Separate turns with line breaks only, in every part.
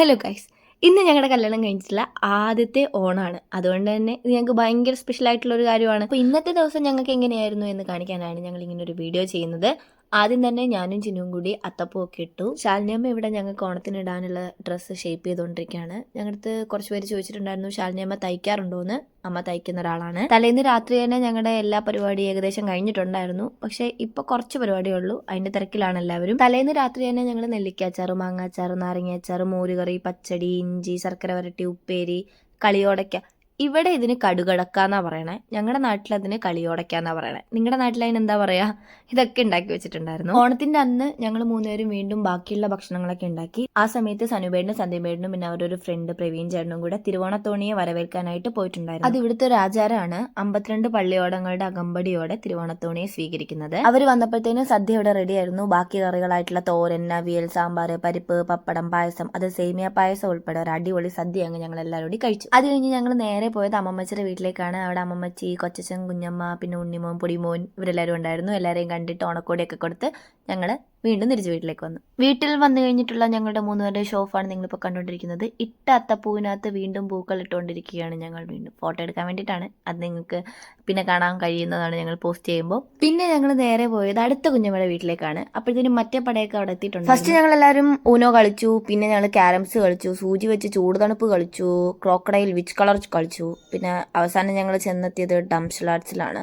Hello guys ഇന്ന് ഞങ്ങളുടെ കല്യാണം കഴിഞ്ഞിട്ടുള്ള ആദ്യത്തെ ഓണാണ്. അതുകൊണ്ട് തന്നെ ഇത് ഞങ്ങൾക്ക് ഭയങ്കര സ്പെഷ്യൽ ആയിട്ടുള്ള ഒരു കാര്യമാണ്. അപ്പോൾ ഇന്നത്തെ ദിവസം ഞങ്ങൾക്ക് എങ്ങനെയായിരുന്നു എന്ന് കാണിക്കാനാണ് ഞങ്ങൾ ഇങ്ങനെ ഒരു വീഡിയോ ചെയ്യുന്നത്. ആദ്യം തന്നെ ഞാനും ചിനുവും കൂടി അത്തപ്പൂ ഒക്കെ ഇട്ടു ശാലിനിയമ്മ ഇവിടെ ഞങ്ങൾക്ക് ഓണത്തിന് ഇടാനുള്ള ഡ്രസ്സ് ഷേപ്പ് ചെയ്തുകൊണ്ടിരിക്കുകയാണ് ഞങ്ങളുടെ കുറച്ച് പേര് ചോദിച്ചിട്ടുണ്ടായിരുന്നു ശാലിനിയമ്മ തയ്ക്കാറുണ്ടോ എന്ന് അമ്മ തയ്ക്കുന്ന ഒരാളാണ്. തലേന്ന് രാത്രി തന്നെ ഞങ്ങളുടെ എല്ലാ പരിപാടി ഏകദേശം കഴിഞ്ഞിട്ടുണ്ടായിരുന്നു. പക്ഷെ ഇപ്പൊ കുറച്ച് പരിപാടിയേ ഉള്ളൂ. അതിന്റെ തിരക്കിലാണ് എല്ലാവരും. തലേന്ന് രാത്രി തന്നെ ഞങ്ങൾ നെല്ലിക്കാച്ചാറ് മാങ്ങാച്ചാറ് നാരങ്ങാച്ചാറ് മോരുകറി പച്ചടി ഇഞ്ചി ശർക്കര വരട്ടി ഉപ്പേരി കളിയോടയ്ക്ക ഇവിടെ ഇതിന് കടുകടക്കാന്നാ പറയണേ. ഞങ്ങളുടെ നാട്ടിൽ അതിന് കളിയോടക്കാന്നാ പറയണേ. നിങ്ങളുടെ നാട്ടിൽ അതിന് എന്താ പറയാ? ഇതൊക്കെ ഉണ്ടാക്കി വെച്ചിട്ടുണ്ടായിരുന്നു. ഓണത്തിന്റെ അന്ന് ഞങ്ങൾ മൂന്നുപേരും വീണ്ടും ബാക്കിയുള്ള ഭക്ഷണങ്ങളൊക്കെ ഉണ്ടാക്കി ആ സമയത്ത് സനുബേടിനും സന്ധ്യബേടിനും പിന്നെ അവരുടെ ഒരു ഫ്രണ്ട് പ്രവീൺ ചേട്ടനും കൂടെ തിരുവോണത്തോണിയെ വരവേൽക്കാനായിട്ട് പോയിട്ടുണ്ടായിരുന്നു. അത് ഇവിടുത്തെ ഒരു ആചാരമാണ് അമ്പത്തിരണ്ട് പള്ളിയോടങ്ങളുടെ അകമ്പടിയോടെ തിരുവോണത്തോണിയെ സ്വീകരിക്കുന്നത്. അവർ വന്നപ്പോഴത്തേനും സദ്യ ഇവിടെ റെഡി ആയിരുന്നു. ബാക്കി കറികളായിട്ടുള്ള തോരൻ അവിയൽ സാമ്പാർ പരിപ്പ് പപ്പടം പായസം അത് സേമിയ പായസം ഉൾപ്പെടെ ഒരു അടിപൊളി സദ്യ അങ്ങ് ഞങ്ങൾ എല്ലാവരും കഴിച്ചു. അത് കഴിഞ്ഞ് ഞങ്ങൾ നേരെ പോയത് അമ്മമ്മച്ചിയുടെ വീട്ടിലേക്കാണ്. അവിടെ അമ്മമ്മച്ചി കൊച്ചച്ചൻ കുഞ്ഞമ്മ പിന്നെ ഉണ്ണിമോൻ പൊടിമോൻ ഇവരെല്ലാവരും ഉണ്ടായിരുന്നു. എല്ലാവരെയും കണ്ടിട്ട് ഓണക്കോടിയൊക്കെ കൊടുത്ത് ഞങ്ങൾ വീണ്ടും തിരിച്ച് വീട്ടിലേക്ക് വന്നു. വീട്ടിൽ വന്നു കഴിഞ്ഞിട്ടുള്ള ഞങ്ങളുടെ മൂന്നുപേരുടെ ഷോഫാണ് നിങ്ങളിപ്പോൾ കണ്ടുകൊണ്ടിരിക്കുന്നത്. ഇട്ട അത്തപ്പൂവിനകത്ത് വീണ്ടും പൂക്കൾ ഇട്ടുകൊണ്ടിരിക്കുകയാണ് ഞങ്ങൾ വീണ്ടും. ഫോട്ടോ എടുക്കാൻ വേണ്ടിയിട്ടാണ്. അത് നിങ്ങൾക്ക് പിന്നെ കാണാൻ കഴിയുന്നതാണ് ഞങ്ങൾ പോസ്റ്റ് ചെയ്യുമ്പോൾ പിന്നെ ഞങ്ങൾ നേരെ പോയത് അടുത്ത കുഞ്ഞമ്മയുടെ വീട്ടിലേക്കാണ്. അപ്പോഴത്തേനും മറ്റേ പടയൊക്കെ അവിടെ എത്തിയിട്ടുണ്ട് ഫസ്റ്റ് ഞങ്ങൾ എല്ലാവരും ഊനോ കളിച്ചു. പിന്നെ ഞങ്ങൾ ക്യാരംസ് കളിച്ചു. സൂചി വെച്ച് ചൂട് തണുപ്പ് കളിച്ചു. ക്രോക്കഡൈൽ വിച്ച് കളർ കളിച്ചു. പിന്നെ അവസാനം ഞങ്ങൾ ചെന്നെത്തിയത് ഡംഷലാർട്സിലാണ്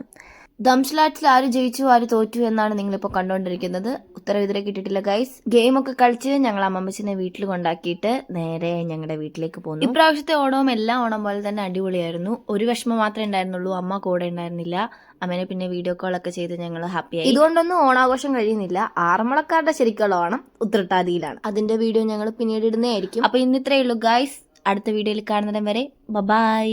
ദംഷലാറ്റ്സിൽ ആര് ജയിച്ചു ആര് തോറ്റു എന്നാണ് നിങ്ങളിപ്പോൾ കണ്ടുകൊണ്ടിരിക്കുന്നത് ഉത്തരം ഇതുവരെ കിട്ടിയിട്ടില്ല ഗൈസ് ഗെയിമൊക്കെ കളിച്ച് ഞങ്ങൾ അമ്മമ്മച്ചിനെ വീട്ടിൽ കൊണ്ടാക്കിയിട്ട് നേരെ ഞങ്ങളുടെ വീട്ടിലേക്ക് പോന്നു. ഇപ്രാവശ്യത്തെ ഓണവും എല്ലാ ഓണം പോലെ തന്നെ അടിപൊളിയായിരുന്നു. ഒരു വിഷമം മാത്രമേ ഉണ്ടായിരുന്നുള്ളൂ. അമ്മ കൂടെ ഉണ്ടായിരുന്നില്ല. അമ്മേനെ പിന്നെ വീഡിയോ കോളൊക്കെ ചെയ്ത് ഞങ്ങൾ ഹാപ്പിയായി ഇതുകൊണ്ടൊന്നും ഓണാഘോഷം കഴിയുന്നില്ല. ആറന്മുളക്കാരുടെ ശരിക്കുള്ള ഓണം ഉത്രട്ടാതിയിലാണ്. അതിന്റെ വീഡിയോ ഞങ്ങൾ പിന്നീട് ഇടുന്നതായിരിക്കും. അപ്പൊ ഇന്നിത്രേ ഉള്ളൂ ഗൈസ് അടുത്ത വീഡിയോയിൽ കാണുന്നിടം വരെ ബൈ